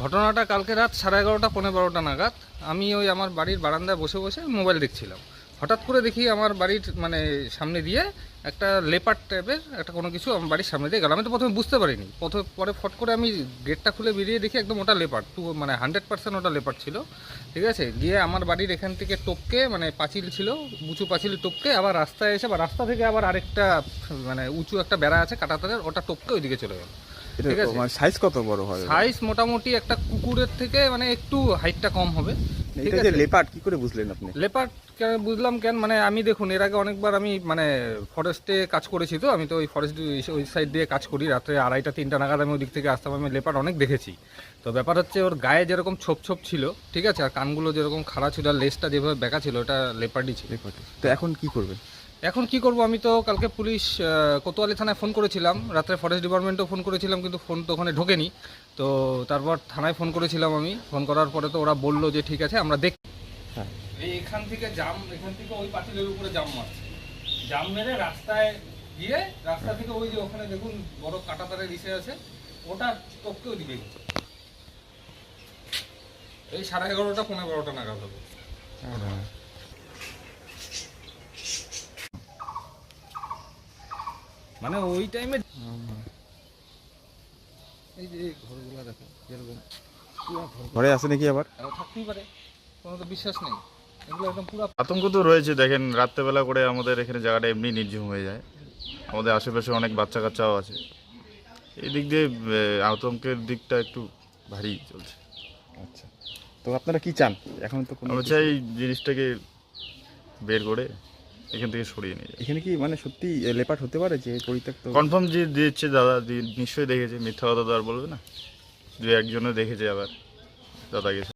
ঘটনাটা কালকে রাত সাড়ে এগারোটা পনেরো বারোটা নাগাদ। আমি ওই আমার বাড়ির বারান্দায় বসে বসে মোবাইল দেখছিলাম। হঠাৎ করে দেখি আমার বাড়ির মানে সামনে দিয়ে একটা লেপার টাইপের একটা কোনো কিছু আমার বাড়ির সামনে দিয়ে গেল। আমি তো প্রথমে বুঝতে পারিনি। প্রথমে, পরে ফট করে আমি গেটটা খুলে বেরিয়ে দেখি একদম ওটা লেপার টু মানে হান্ড্রেড পার্সেন্ট ওটা লেপার ছিল। ঠিক আছে? গিয়ে আমার বাড়ির এখান থেকে টপকে মানে পাঁচিল ছিল, উঁচু পাঁচিল টপকে আবার রাস্তায় এসে বা রাস্তা থেকে আবার আরেকটা মানে উঁচু একটা বেড়া আছে কাটা তারের ওটা টপকে ওইদিকে চলে গেল। ঠিক আছে। মানে সাইজ কত বড় হয় সাইজ মোটামুটি একটা কুকুরের থেকে মানে একটু হাইটটা কম হবে। ঠিক যে আছে? লেপার্ড কি করে বুঝলেন আপনি? লেপার্ড কেন বুঝলাম কেন? মানে আমি দেখুন এর আগে অনেকবার আমি মানে ফরেস্টে কাজ করেছি তো আমি তো ওই ফরেস্ট ওই সাইড দিয়ে কাজ করি। রাত্রে আড়াইটা তিনটা নাগাদ আমি ওই দিক থেকে আসতাম। আমি লেপার্ড অনেক দেখেছি। তো ব্যাপার হচ্ছে ওর গায়ে যেরকম ছোপ ছোপ ছিল ঠিক আছে? আর কানগুলো যেরকম খাড়া ছিল আর লেজটা যেভাবে বেঁকা ছিল ওটা লেপার্ডই ছিল। তো এখন কি করবেন? এখন কি করব? আমি তো কালকে পুলিশ কোতোয়ালি থানায় ফোন করেছিলাম। রাত্রে ফরেস্ট ডিপার্টমেন্টেও ফোন করেছিলাম কিন্তু ফোন তো ওখানে ঢোকেনি। তো তারপর থানায় ফোন করেছিলাম আমি। ফোন করার পরে তো ওরা বলল যে ঠিক আছে আমরা দেখ হ্যাঁ। এখান থেকে জাম এখান থেকে ওই পাতিলের উপরে জাম মারছে। জাম মেরে রাস্তায় গিয়ে রাস্তা থেকে ওই যে ওখানে দেখুন বড় কাটা তারের ইসে আছে ওটা টপকেও দিবে। এই সাড়ে এগারোটা পনেরো বারোটা নাগাদ হবে। মানে ওই টাইমে এই যে ঘরগুলো দেখো যেরকম ঘরে আছে নাকি আবার? থাকতেই পারে কোনো তো বিশ্বাস নেই। এগুলো একদম পুরো আতঙ্ক তো রয়েছে দেখেন রাত্রেবেলা করে আমাদের এখানে জায়গাটা এমনি নির্জীব হয়ে যায়। আমাদের আশেপাশে অনেক বাচ্চা কাচ্চাও আছে। এই দিক দিয়ে আতঙ্কের দিকটা একটু ভারী চলছে। আচ্ছা। তো আপনারা কি চান? এখন তো কোনো আমরা চাই জিনিসটাকে বের করে এখান থেকে সরিয়ে নিয়ে যায় এখানে কি মানে সত্যি লেপাট হতে পারে যে পরিত্যক্ত? কনফার্ম যে দিচ্ছে দাদা নিশ্চয়ই দেখেছে মিথ্যা কথা তো আর বলবে না। দু একজনে দেখেছে আবার দাদা গেছে।